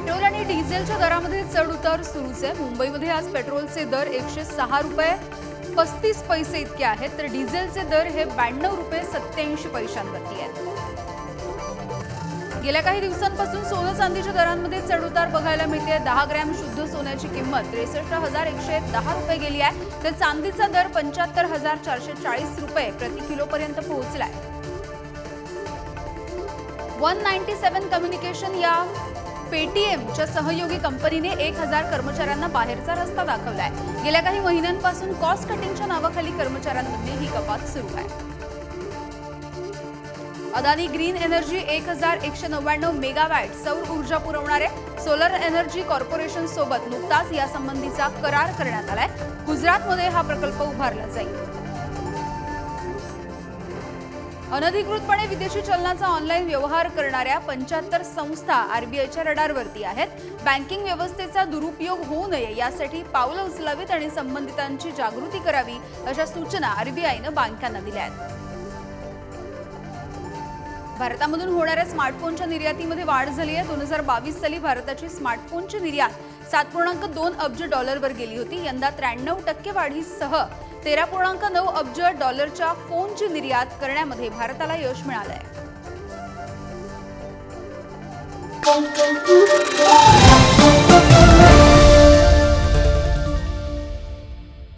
Petrol आणि डिझेलच्या दरामध्ये चढ उतार सुरूच आहे. मुंबईमध्ये आज पेट्रोलचे दर एकशे सहा रुपये पस्तीस पैसे इतके आहेत. तर डिझेलचे दर हे ब्याण्णव रुपये सत्याऐंशी पैशांवरती आहेत. गेल्या काही दिवसांपासून सोनं चांदीच्या दरांमध्ये चढउतार बघायला मिळते. दहा ग्रॅम शुद्ध सोन्याची किंमत त्रेसष्ट हजार एकशे दहा रुपये गेली आहे. तर चांदीचा दर पंच्याहत्तर हजार चारशे चाळीस रुपये प्रति किलोपर्यंत पोहोचलाय. वन नाईन्टी सेव्हन कम्युनिकेशन या पेटीएमच्या सहयोगी कंपनीने एक हजार कर्मचाऱ्यांना बाहेरचा रस्ता दाखवलाय. गेल्या काही महिन्यांपासून कॉस्ट कटिंगच्या नावाखाली कर्मचाऱ्यांमध्ये ही कपात सुरू आहे. अदानी ग्रीन एनर्जी एक हजार एकशे नव्याण्णव मेगावॅट सौर ऊर्जा पुरवणारे सोलर एनर्जी कॉर्पोरेशन सोबत नुकताच यासंबंधीचा करार करण्यात आलाय. गुजरातमध्ये हा प्रकल्प उभारला जाईल. अनधिकृतपणे विदेशी चलनाचा ऑनलाईन व्यवहार करणाऱ्या पंच्याहत्तर संस्था आरबीआयच्या रडारवरती आहेत. बँकिंग व्यवस्थेचा दुरुपयोग होऊ नये यासाठी पावलं उचलावीत आणि संबंधितांची जागृती करावी अशा सूचना आरबीआयनं बँकांना दिल्या आहेत. भारतामधून होणाऱ्या स्मार्टफोनच्या निर्यातीमध्ये वाढ झाली आहे. दोन हजार बावीस साली भारताची स्मार्टफोनची निर्यात सात पूर्णांक दोन अब्ज डॉलरवर गेली होती. यंदा त्र्याण्णव टक्के वाढीसह तेरा पूर्णांक नऊ अब्ज डॉलरच्या फोनची निर्यात करण्यामध्ये भारताला यश मिळालं आहे